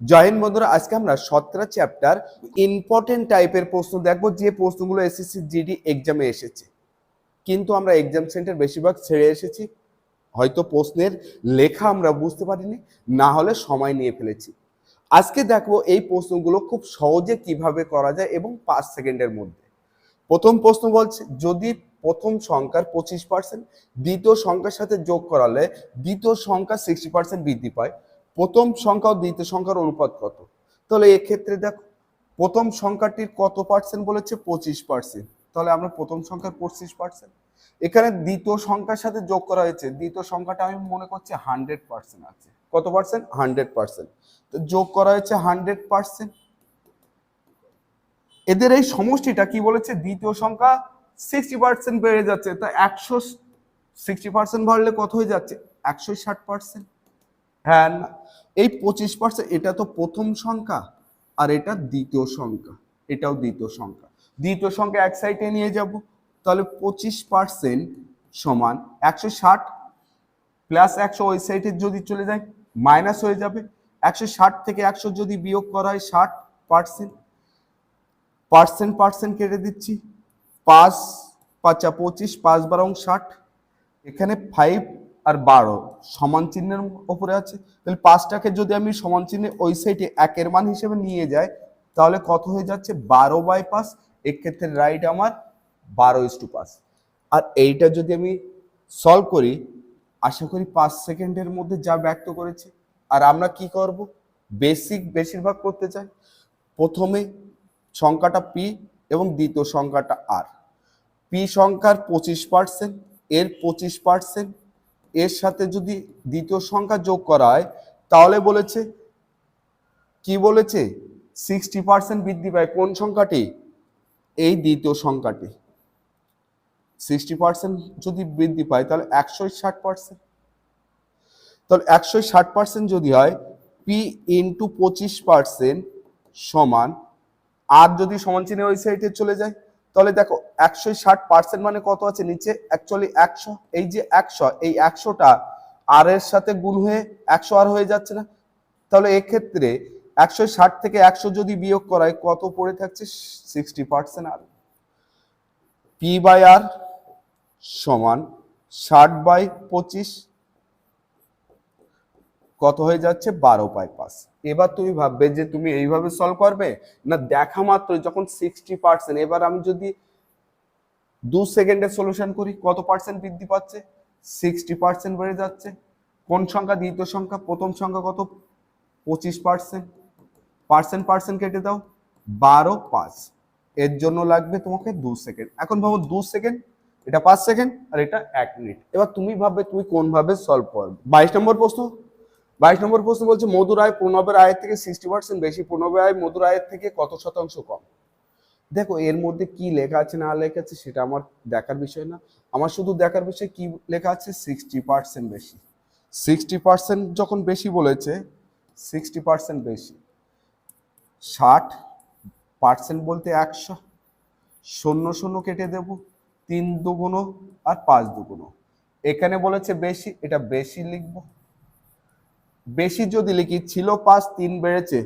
জয় হিন্দ বন্ধুরা, আজকে আমরা সতেরো চ্যাপ্টার ইম্পর্টেন্ট টাইপের প্রশ্ন দেখব। যে প্রশ্নগুলো এসএসসি জিডি এক্সামে এসেছে। কিন্তু আমরা এক্সাম সেন্টার বেশিরভাগ ছেড়ে এসেছি। হয়তো প্রশ্নের লেখা আমরা বুঝতে পারিনি, না হলে সময় নিয়ে ফেলেছি। আজকে দেখব এই প্রশ্নগুলো খুব সহজে কীভাবে করা যায় এবং পাঁচ সেকেন্ডের মধ্যে। প্রথম প্রশ্ন বলছে, যদি প্রথম সংখ্যার পঁচিশ পার্সেন্ট দ্বিতীয় সংখ্যার সাথে যোগ করালে দ্বিতীয় সংখ্যা সিক্সটি পার্সেন্ট বৃদ্ধি পায়। প্রথম সংখ্যা ও দ্বিতীয় সংখ্যার অনুপাত কত? তাহলে এক্ষেত্রে দেখো, প্রথম সংখ্যাটির কত পার্সেন্ট বলেছে? পঁচিশ পার্সেন্ট তাহলে আমরা প্রথম সংখ্যার পঁচিশ পার্সেন্ট এখানে দ্বিতীয় সংখ্যার সাথে যোগ করা হয়েছে। দ্বিতীয় সংখ্যাটা আমি মনে করছি হান্ড্রেড পার্সেন্ট আছে। কত পার্সেন্ট হান্ড্রেড পার্সেন্ট তো যোগ করা হয়েছে হান্ড্রেড পার্সেন্ট এদের এই সমষ্টিটা কি বলেছে? দ্বিতীয় সংখ্যা সিক্সটি পার্সেন্ট বেড়ে যাচ্ছে। তা একশো সিক্সটি পার্সেন্ট বাড়লে কত হয়ে যাচ্ছে? একশো ষাট পার্সেন্ট হ্যাঁ না। এই পঁচিশ পার্সেন্ট এটা তো প্রথম সংখ্যা আর এটা দ্বিতীয় সংখ্যা। এটাও দ্বিতীয় সংখ্যা। দ্বিতীয় সংখ্যা এক সাইডে নিয়ে যাব। তাহলে পঁচিশ পার্সেন্ট সমান একশো ষাট প্লাস একশো ওই সাইডে যদি চলে যায় মাইনাস হয়ে যাবে। একশো ষাট থেকে একশো যদি বিয়োগ করা হয়, ষাট পার্সেন্ট পার্সেন্ট পার্সেন্ট কেটে দিচ্ছি। পাঁচ, পাঁচা পঁচিশ, পাঁচ বারং ষাট। এখানে ফাইভ আর বারো। সমান চিহ্নের ওপরে আছে। তাহলে পাঁচটাকে যদি আমি সমান চিহ্নে ওই সাইডে একের মান হিসেবে নিয়ে যাই, তাহলে কত হয়ে যাচ্ছে? বারো বাই পাঁচ। এক্ষেত্রে রাইট আমার বারো ইস টু পাঁচ। আর এইটা যদি আমি সলভ করি, আশা করি পাঁচ সেকেন্ডের মধ্যে যা ব্যক্ত করেছি। আর আমরা কি করব? বেসিক বেশিরভাগ করতে চাই। প্রথমে সংখ্যাটা পি এবং দ্বিতীয় সংখ্যাটা আর পি সংখ্যার পঁচিশ পার্সেন্ট এর পঁচিশ পার্সেন্ট এর সাথে যদি দ্বিতীয় সংখ্যা যোগ করা হয় তাহলে বলেছে, কি বলেছে? সিক্সটি পার্সেন্ট বৃদ্ধি পায় কোন সংখ্যাটি? এই দ্বিতীয় সংখ্যাটি। সিক্সটি পার্সেন্ট যদি বৃদ্ধি পায়, তাহলে একশো ষাট পার্সেন্ট তাহলে একশো ষাট পার্সেন্ট যদি হয় পি ইন্টু পঁচিশ পার্সেন্ট সমান, আর যদি সমান চিহ্নে ওই সাইডে চলে যায় তাহলে দেখো একশো ষাট পার্সেন্ট মানে কত আছে নিচে? অ্যাকচুয়ালি একশো। এই যে একশো, এই একশোটা আর এর সাথে গুণ হয়ে একশো আর হয়ে যাচ্ছে না? তাহলে এক্ষেত্রে একশো ষাট থেকে একশো যদি বিয়োগ করায় কত পড়ে থাকছে? সিক্সটি পার্সেন্ট আর পি বাই আর সমান ষাট বাই পঁচিশ কত হয়ে যাচ্ছে? বারো বাই পাঁচ। এবার তুমি ভাববে যে তুমি এইভাবে সলভ করবে? না, দেখা মাত্র যখন সিক্সটি পার্সেন্ট এবার আমি যদি দু সেকেন্ডে সলিউশন করি, কত পার্সেন্ট বৃদ্ধি পাচ্ছে? সিক্সটি পার্সেন্ট বেড়ে যাচ্ছে। কোন সংখ্যা? দ্বিতীয় সংখ্যা। প্রথম সংখ্যা কত? পঁচিশ পার্সেন্ট পার্সেন্ট পার্সেন্ট কেটে দাও। বারো, পাঁচ। এর জন্য লাগবে তোমাকে দু সেকেন্ড। এখন ভাবো দু সেকেন্ড, এটা পাঁচ সেকেন্ড, আর এটা এক মিনিট। এবার তুমি ভাববে তুমি কোনভাবে সলভ করবে। বাইশ নম্বর প্রশ্ন। বাইশ নম্বর প্রশ্ন বলছে, মধুর আয় প্রণবের আয়ের থেকে সিক্সটি পার্সেন্ট বেশি প্রণবের আয় মধুর আয়ের থেকে কত শতাংশ কম? দেখো, এর মধ্যে কি লেখা আছে, না লেখা আছে, সেটা আমার দেখার বিষয় না। আমার শুধু দেখার বিষয় কি লেখা আছে সিক্সটি পার্সেন্ট বেশি। সিক্সটি পার্সেন্ট যখন বেশি বলেছে সিক্সটি পার্সেন্ট বেশি। ষাট পার্সেন্ট বলতে একশো। শূন্য শূন্য কেটে দেব, তিন দুগুণো আর পাঁচ দুগুণো। এখানে বলেছে বেশি, এটা বেশি লিখব। বেশি যদি লিখি, ছিল পাঁচ, তিন বেড়েছে,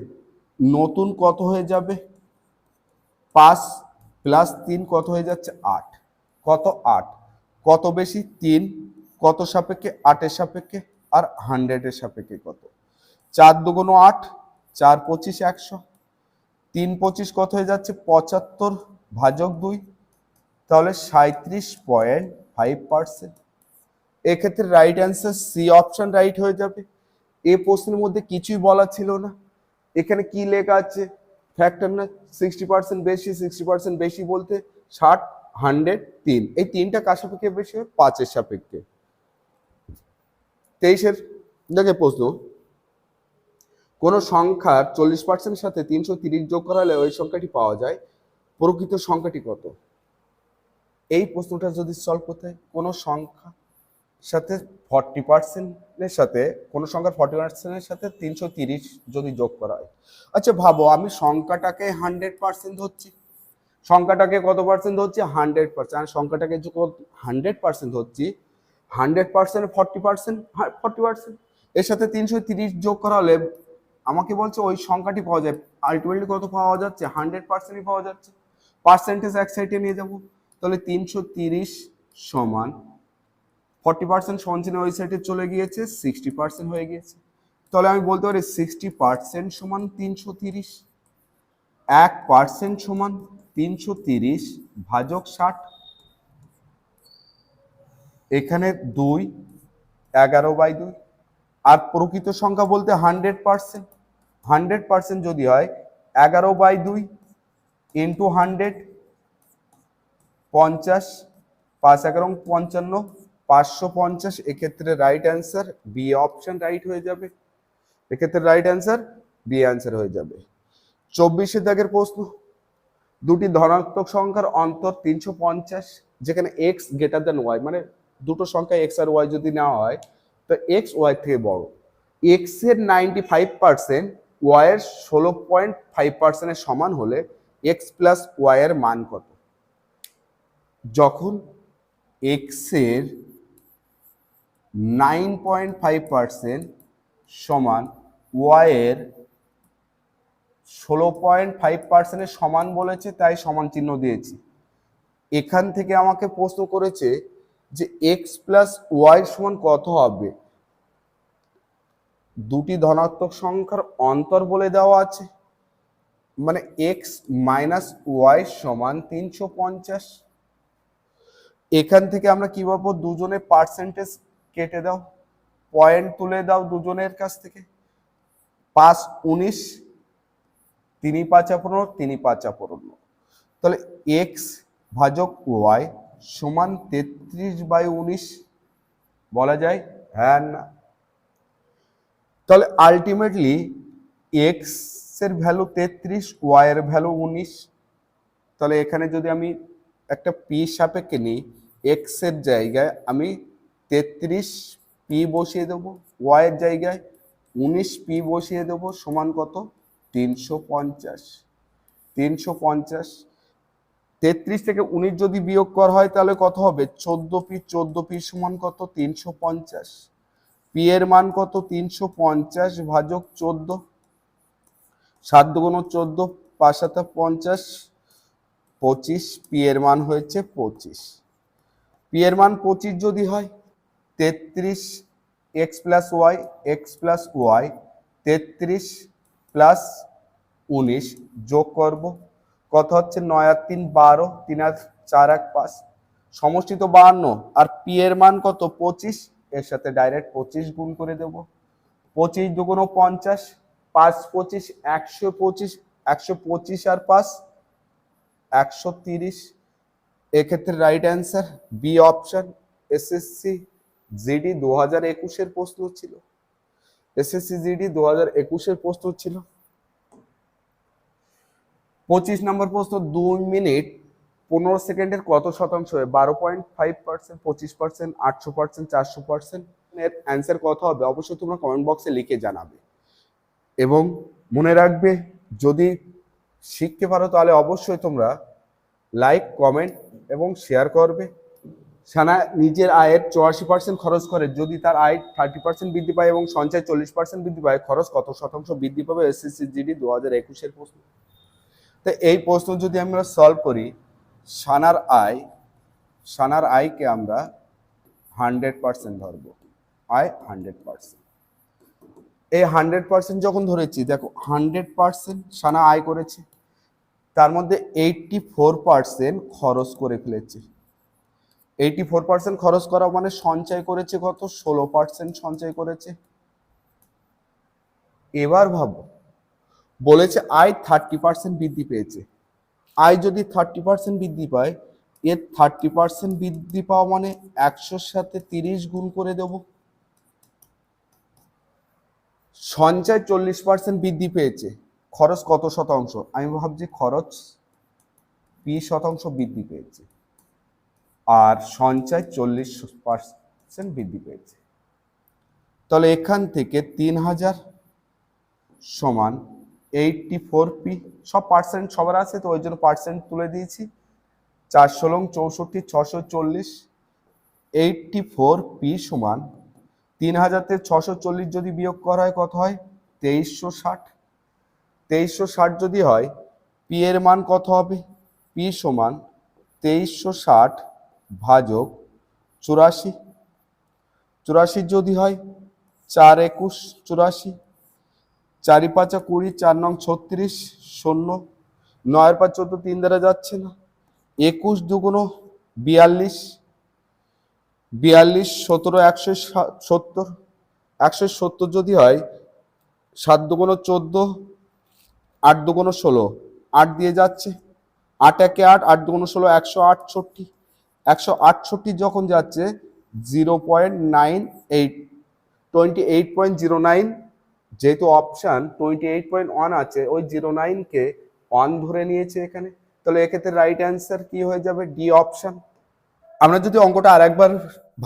নতুন কত হয়ে যাবে? পাঁচ প্লাস তিন কত হয়ে যাচ্ছে? আট। কত? আট। কত বেশি? তিন। কত সাপেক্ষে? আটের সাপেক্ষে। আর হান্ড্রেডের সাপেক্ষে কত? চার দুগুণ আট, চার পঁচিশ একশো। তিন পঁচিশ কত হয়ে যাচ্ছে? পঁচাত্তর ভাজক দুই। তাহলে সাঁত্রিশ পয়েন্ট ফাইভ পার্সেন্ট এক্ষেত্রে right answer C option right হয়ে যাবে। এই প্রশ্নের মধ্যে কিছুই বলা ছিল না। এখানে কি লেখা আছে? ফ্যাক্টর না সিক্সটি পার্সেন্ট বেশি সিক্সটি পার্সেন্ট বেশি বলতে ষাট হান্ড্রেড তিন। এই তিনটা কার সাপেক্ষে বেশি হয়? পাঁচের সাপেক্ষে। তেইশের, দেখে প্রশ্ন। কোনো সংখ্যার চল্লিশ পার্সেন্টের সাথে তিনশো তিরিশ যোগ করা হলে ওই সংখ্যাটি পাওয়া যায়। প্রকৃত সংখ্যাটি কত? এই প্রশ্নটা যদি সলভ করতে হয়, কোনো সংখ্যা সাথে ফর্টি পার্সেন্টের সাথে, কোনো সংখ্যার ফর্টি পার্সেন্টের সাথে তিনশো তিরিশ যদি যোগ করা হয়। আচ্ছা ভাবো, আমি সংখ্যাটাকে হান্ড্রেড পার্সেন্ট ধরছি। সংখ্যাটাকে কত পার্সেন্ট ধরছি? হান্ড্রেড পার্সেন্ট সংখ্যাটাকে হান্ড্রেড পার্সেন্ট ধরছি hundred percent forty percent forty percent এর সাথে তিনশো তিরিশ যোগ করা হলে আমাকে বলছে ওই সংখ্যাটি পাওয়া যায়। আলটিমেটলি কত পাওয়া যাচ্ছে? হান্ড্রেড পার্সেন্টই পাওয়া যাচ্ছে। পার্সেন্টেজ এক সাইডে নিয়ে যাব। তাহলে তিনশো তিরিশ সমান ফর্টি পার্সেন্ট ওই সাইডে চলে গিয়েছে সিক্সটি পার্সেন্ট হয়ে গিয়েছে। তাহলে আমি বলতে পারি সিক্সটি পার্সেন্ট সমান তিনশো তিরিশ, এক পার্সেন্ট সমান তিনশো তিরিশ ভাজক ষাট। এখানে দুই, এগারো বাই দুই। আর প্রকৃত সংখ্যা বলতে হান্ড্রেড পার্সেন্ট হান্ড্রেড পার্সেন্ট যদি হয় এগারো বাই দুই ইন্টু হান্ড্রেড পঞ্চাশ, পাঁচ এগারো, পঞ্চান্ন পাঁচশো পঞ্চাশ, এক্ষেত্রে right answer B option right হয়ে যাবে। এক্ষেত্রে রাইট অ্যান্সার বি অ্যান্সার হয়ে যাবে। চব্বিশে দাগের প্রশ্ন, দুটি ধনাত্মক সংখ্যার অন্তর তিনশো পঞ্চাশ, যেখানে এক্স গ্রেটার দেন ওয়াই মানে দুটো সংখ্যা এক্স আর ওয়াই যদি নেওয়া হয়, তো এক্স ওয়াই থেকে বড়। এক্সের নাইনটি ফাইভ পার্সেন্ট ওয়াই এর ষোলো পয়েন্ট ফাইভ পার্সেন্টের সমান হলে এক্স প্লাস ওয়াই এর মান কত? যখন এক্সের নাইন পয়েন্ট ফাইভ পার্সেন্ট সমান ওয়াইয়ের ষোলো পয়েন্ট ফাইভ পার্সেন্টের সমান বলেছে, তাই সমান চিহ্ন দিয়েছি। এখান থেকে আমাকে প্রশ্ন করেছে যে এক্স প্লাস ওয়াই সমান কত হবে? দুটি ধনাত্মক সংখ্যার অন্তর বলে দেওয়া আছে মানে এক্স মাইনাস ওয়াই সমান তিনশো পঞ্চাশ। এখান থেকে আমরা কি পাবো? দুজনের পার্সেন্টেজ কেটে দাও। পয়েন্ট তুলে দাও দুজনের কাছ থেকে। পাঁচ, উনিশ, তিনি পাঁচা পনেরো তিনি পাঁচা পনেরো তাহলে এক্স ভাজক ওয়াই সমান তেত্রিশ বাই উনিশ, বলা যায়? হ্যাঁ না। তাহলে আলটিমেটলি এক্সের ভ্যালু তেত্রিশ ওয়াই এর ভ্যালু উনিশ। তাহলে এখানে যদি আমি একটা পি সাপেক্ষে নিই এক্সের জায়গায় আমি তেত্রিশ পি বসিয়ে দেবো ওয়াই এর জায়গায় উনিশ পি বসিয়ে দেবো সমান কত? তিনশো পঞ্চাশ। তিনশো পঞ্চাশ। তেত্রিশ থেকে উনিশ যদি বিয়োগ করা হয় তাহলে কত হবে? চোদ্দ পি চোদ্দ পি সমান কত? তিনশো পঞ্চাশ। পি এর মান কত? তিনশো পঞ্চাশ ভাজক চোদ্দ। সাত দুগুণ চোদ্দ, পাঁচ সাথে পঞ্চাশ। পঁচিশ, পি এর মান হয়েছে পঁচিশ। পি এর মান পঁচিশ যদি হয় তেত্রিশ X plus Y, X plus Y, তেত্রিশ প্লাস উনিশ যোগ করব। কত হচ্ছে? নয় আর তিন, বারো, তিন আর চার এক পাঁচ। সমষ্টি তো বাহান্ন, আর পি এর মান কত? পঁচিশ। এর সাথে ডাইরেক্ট পঁচিশ গুণ করে দেব। পঁচিশ দুগুণ পঞ্চাশ, পাঁচ পঁচিশ, একশো পঁচিশ একশো পঁচিশ আর পাঁচ, একশো তিরিশ। এক্ষেত্রে right answer B option SSC GD দু হাজার একুশের প্রশ্ন ছিল। এসএসসি জিডি দু হাজার একুশের প্রশ্ন ছিল। পঁচিশ নম্বর প্রশ্ন, দুই মিনিট পনেরো সেকেন্ডের কত শতাংশ হয়? বারো পয়েন্ট ফাইভ পার্সেন্ট, পঁচিশ পার্সেন্ট, আটশো পার্সেন্ট, চারশো পার্সেন্ট। এর অ্যান্সার কত হবে? অবশ্যই তোমরা কমেন্ট বক্সে লিখে জানাবে। এবং মনে রাখবে, যদি শিখতে পারো তাহলে অবশ্যই তোমরা লাইক, কমেন্ট এবং শেয়ার করবে। সানা নিজের আয়ের চুরাশি পার্সেন্ট খরচ করে, যদি তার আয় থার্টি পার্সেন্ট বৃদ্ধি পায় এবং সঞ্চয় চল্লিশ পার্সেন্ট বৃদ্ধি পায়, খরচ কত শতাংশ বৃদ্ধি পাবে এসএসসি জিডি দু হাজার একুশের প্রশ্ন। তো এই প্রশ্ন যদি আমরা সলভ করি, সানার আয়, সানার আয়কে আমরা হান্ড্রেড পার্সেন্ট ধরবো, আয় হান্ড্রেড পার্সেন্ট এই হান্ড্রেড পার্সেন্ট যখন ধরেছি, দেখো হান্ড্রেড পার্সেন্ট সানা আয় করেছে, তার মধ্যে এইটটি ফোর পার্সেন্ট খরচ করে ফেলেছে। এইটি ফোর পার্সেন্ট খরচ করা মানে সঞ্চয় করেছে কত? ষোলো পার্সেন্ট সঞ্চয় করেছে। এবার ভাবো, বলেছে আয় থার্টি পার্সেন্ট বৃদ্ধি পেয়েছে। আয় যদি থার্টি পার্সেন্ট বৃদ্ধি পায়, এর থার্টি পার্সেন্ট বৃদ্ধি পাওয়া মানে একশোর সাথে তিরিশ গুণ করে দেব। সঞ্চয় চল্লিশ পার্সেন্ট বৃদ্ধি পেয়েছে। খরচ কত শতাংশ? আমি ভাবছি খরচ পি শতাংশ বৃদ্ধি পেয়েছে। আর সঞ্চয় চল্লিশ পার্সেন্ট বৃদ্ধি পেয়েছে। তাহলে এখান থেকে তিন হাজার সমান এইটটি ফোর পি সব পার্সেন্ট সবার আছে, তো ওই জন্য পার্সেন্ট তুলে দিয়েছি। চার ষোলং চৌষট্টি, ছশো চল্লিশ এইটটি ফোর পি সমান তিন হাজার থেকে ছশো চল্লিশ যদি বিয়োগ করা হয় কত হয়? তেইশশো ষাট। তেইশশো ষাট যদি হয় পি এর মান কত হবে? পি সমান তেইশশো ষাট ভাজক চুরাশি। চুরাশি যদি হয়, চার একুশ চুরাশি। চারি পাঁচা কুড়ি, চার নং ছত্রিশ শূন্য। নয়ের পাঁচ চোদ্দ তিন দ্বারা যাচ্ছে না। একুশ দুগুণো বিয়াল্লিশ। বিয়াল্লিশ সতেরো, একশো সত্তর। একশো সত্তর যদি হয়, সাত দুগুণো চোদ্দ, আট দুগুণো ষোলো। আট দিয়ে যাচ্ছে। আট একে আট আট দুগুণো ষোলো, একশো আটষট্টি। একশো আটষট্টি যখন যাচ্ছে zero point nine eight twenty eight point zero nine যেহেতু option twenty eight point one আছে, ওই জিরো নাইনকে ওয়ান ধরে নিয়েছে এখানে। তাহলে এক্ষেত্রে রাইট অ্যান্সার কি হয়ে যাবে? ডি অপশান আমরা যদি অঙ্কটা আরেকবার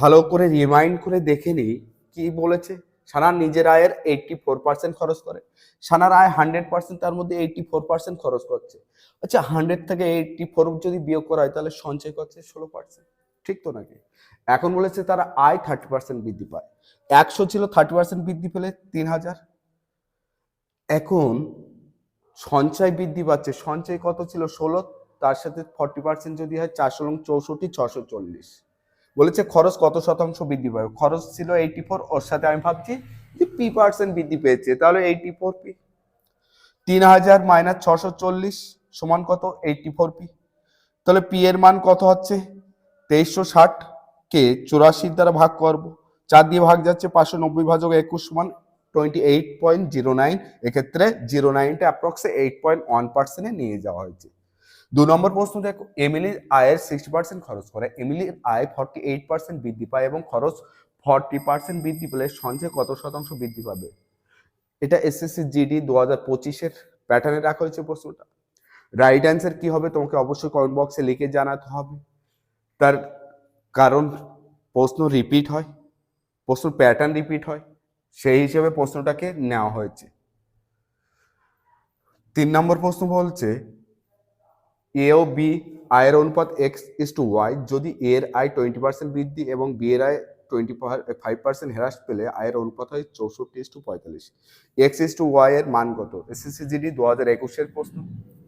ভালো করে রিমাইন্ড করে দেখে নিই, কি বলেছে? সানার নিজের আয়ের এইটটি ফোর পার্সেন্ট খরচ করে। সানার আয় হান্ড্রেড পার্সেন্ট তার মধ্যে এইটটি ফোর পার্সেন্ট খরচ করছে। আচ্ছা হান্ড্রেড থেকে এইটটি ফোর যদি বিয়োগ করা হয়, তাহলে সঞ্চয় করছে ষোলো পার্সেন্ট ঠিক তো নাকি? এখন বলেছে তারা আয় থার্টি পার্সেন্ট বৃদ্ধি পায়। একশো ছিল থার্টি পার্সেন্ট বৃদ্ধি পেলে তিন হাজার। এখন সঞ্চয় বৃদ্ধি পাচ্ছে। সঞ্চয় কত ছিল? ষোলো। তার সাথে ফর্টি পার্সেন্ট যদি হয়, চারশো চৌষট্টি ছশো চল্লিশ। বলেছে খরচ কত শতাংশ বৃদ্ধি পাবে? খরচ ছিল এইটি ফোর ওর সাথে আমি ভাবছি যে পি পার্সেন্ট বৃদ্ধি পেয়েছে। তাহলে এইটি ফোর পি তিন হাজার মাইনাস ছশো চল্লিশ সমান কত? এইটি ফোর পি তাহলে পি এর মান কত হচ্ছে? তেইশশো ষাট কে চুরাশির দ্বারা ভাগ করব। চার দিয়ে ভাগ যাচ্ছে পাঁচশো নব্বই ভাজক একুশ সমান twenty eight point zero nine এক্ষেত্রে জিরো নাইনটা অ্যাপ্রক্সে এইট পয়েন্ট ওয়ান পার্সেন্টে নিয়ে যাওয়া হয়েছে। দু নম্বর প্রশ্ন দেখো এমিলির আয়ের সিক্সটি পার্সেন্ট খরচ করে। এমিলির আয় ফর্টি এইট পার্সেন্ট বৃদ্ধি পায় এবং খরচ ফর্টি পার্সেন্ট বৃদ্ধি পেলে সঞ্চয় কত শতাংশ বৃদ্ধি পাবে? এটা এসএসসি জিডি দু হাজার পঁচিশের প্যাটার্নে রাখা হয়েছে প্রশ্নটা। রাইট অ্যান্সার কি হবে তোমাকে অবশ্যই কমেন্ট বক্সে লিখে জানাতে হবে। তার কারণ প্রশ্ন রিপিট হয়, প্রশ্ন প্যাটার্ন রিপিট হয়, সেই হিসেবে প্রশ্নটাকে নেওয়া হয়েছে। তিন নম্বর প্রশ্ন বলছে এ বি আয়ের অনুপাত এক্স ইস টু ওয়াই যদি এর আয় টোয়েন্টি পার্সেন্ট বৃদ্ধি এবং বি এর আয় টোয়েন্টি ফাইভ পার্সেন্ট হ্রাস পেলে আয়ের অনুপাত হয় চৌষট্টি ইস টু পঁয়তাল্লিশ। এক্স ইস টু ওয়াই এর মান কত? এসএসসি জিডি দু হাজার একুশের প্রশ্ন।